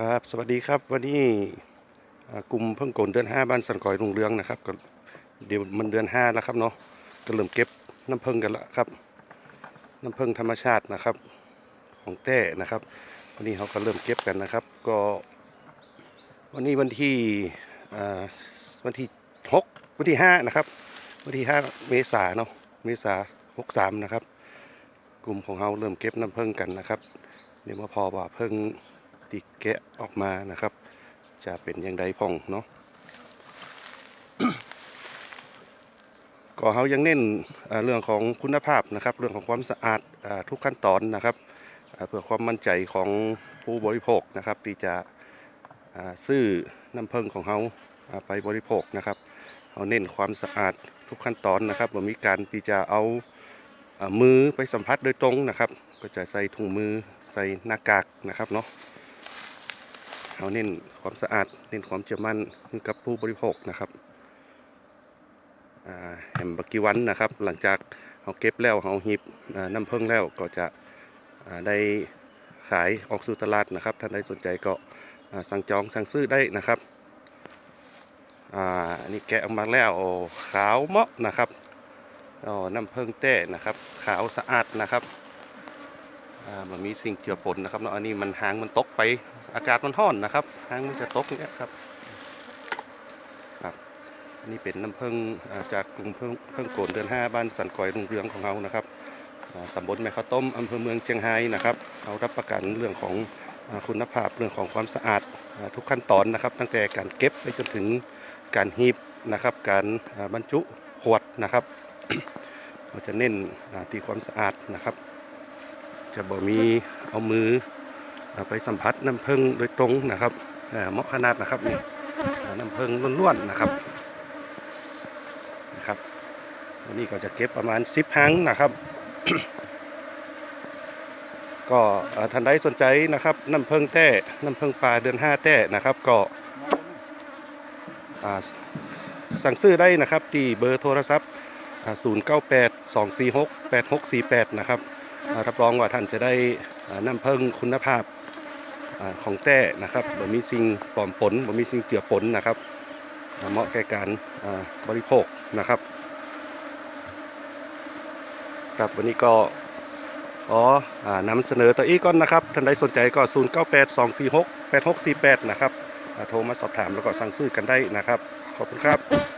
ครับ สวัสดีครับวันนี้กลุ่มเพิ่งโกนเดือนห้าบ้านสันก่อยลุงเรืองนะครับก็เดี๋ยวมันเดือนห้าแล้วครับเนาะก็เริ่มเก็บน้ำเพิ่งกันละครับ น้ำเพิ่งธรรมชาตินะครับ ของแต้นะครับวันนี้เขาก็เริ่มเก็บกันนะครับ ก็ วันนี้วันที่วันที่หกวันที่ห้านะครับ วันที่ห้าเมษาเนาะเมษาหกสามนะครับ กลุ่มของเราเริ่มเก็บน้ำเพิ่งกันนะครับเดี๋ยวมาพอว่าเพิ่ง ติแกะออกมานะครับ จะเป็นอย่างใดพ่องเนาะก็เขายังเน้นเรื่องของคุณภาพนะครับ เรื่องของความสะอาดอทุกขั้นตอนนะครับเพื่อความมั่นใจของผู้บริโภคนะครับ ที่จะซื้อน้ำเพิงของเขาไปบริโภคนะครับเขาเน้นความสะอาดทุกขั้นตอนนะครับว่ามีการที่จะเอามือไปสัมผัสโดยตรงนะครับ ก็จะใส่ถุงมือใส่หน้ากากนะครับเนาะ เขาเน้นความสะอาด เน้นความเชื่อมั่นกับผู้บริโภคนะครับอ่าแฮมบักกี้วันนะครับ หลังจากเขาเก็บแล้วเขาหีบอ่าน้ำเพิ่งแล้วก็จะอ่าได้ขายออกสู่ตลาดนะครับ ท่านใดสนใจก็อ่าสั่งจองสั่งซื้อได้นะครับอ่าอันนี้แกะออกมาแล้วขาวเมาะนะครับอ๋อน้ำเพิ่งแต้นะครับ ขาวสะอาดนะครับ มันมีสิ่งเจือปนนะครับเนาะอันนี้มันหางมันตกไปอากาศมันร้อนนะครับหางมันจะตกเนี่ยครับครับนนี่เป็นน้ำเพิ่งจากกรุงเพิ่งเพิ่งโกนเดือนห้าบ้านสันกอยรุงเรืองของเรานะครับตำบลแม่ข้าวต้มอำเภอเมืองเชียงรายนะครับเรารับประกันเรื่องของอคุณภาพเรื่องของความสะอาดอทุกขั้นตอนนะครับ ตั้งแต่การเก็บไปจนถึงการหีบนะครับ การบรรจุขวดนะครับเราจะเน้นที่ความสะอาดนะครับ จะบ่มีเอามือไปสัมผัสน้ำผึ้งโดยตรงนะครับเหมาะขนาดนะครับนี่น้ำผึ้งล้วนๆนะครับนะครับวันนี้ก็จะเก็บประมาณ 10ครั้งนะครับ ก็ท่านใดสนใจนะครับน้ำผึ้งแต้น้ำผึ้งปลาเดือนห้าแต้นะครับก็สั่งซื้อได้นะครับที่เบอร์โทรศัพท์ 098 246 8648 นะครับ รับรองว่าท่านจะได้น้ำเพิ่งคุณภาพของแต้นะครับบ่มีสิ่งปลอมปนบ่มีสิ่งเจือปนนะครับ เหมาะแก่การบริโภคนะครับครับวันนี้ก็ขออนำเสนอตัวอีกก่อนนะครับ ท่านใดสนใจก็ 0 9 8 2 4 6 8 6 4 8 นะครับ โทรมาสอบถามแล้วก็สั่งซื้อกันได้นะครับ ขอบคุณครับ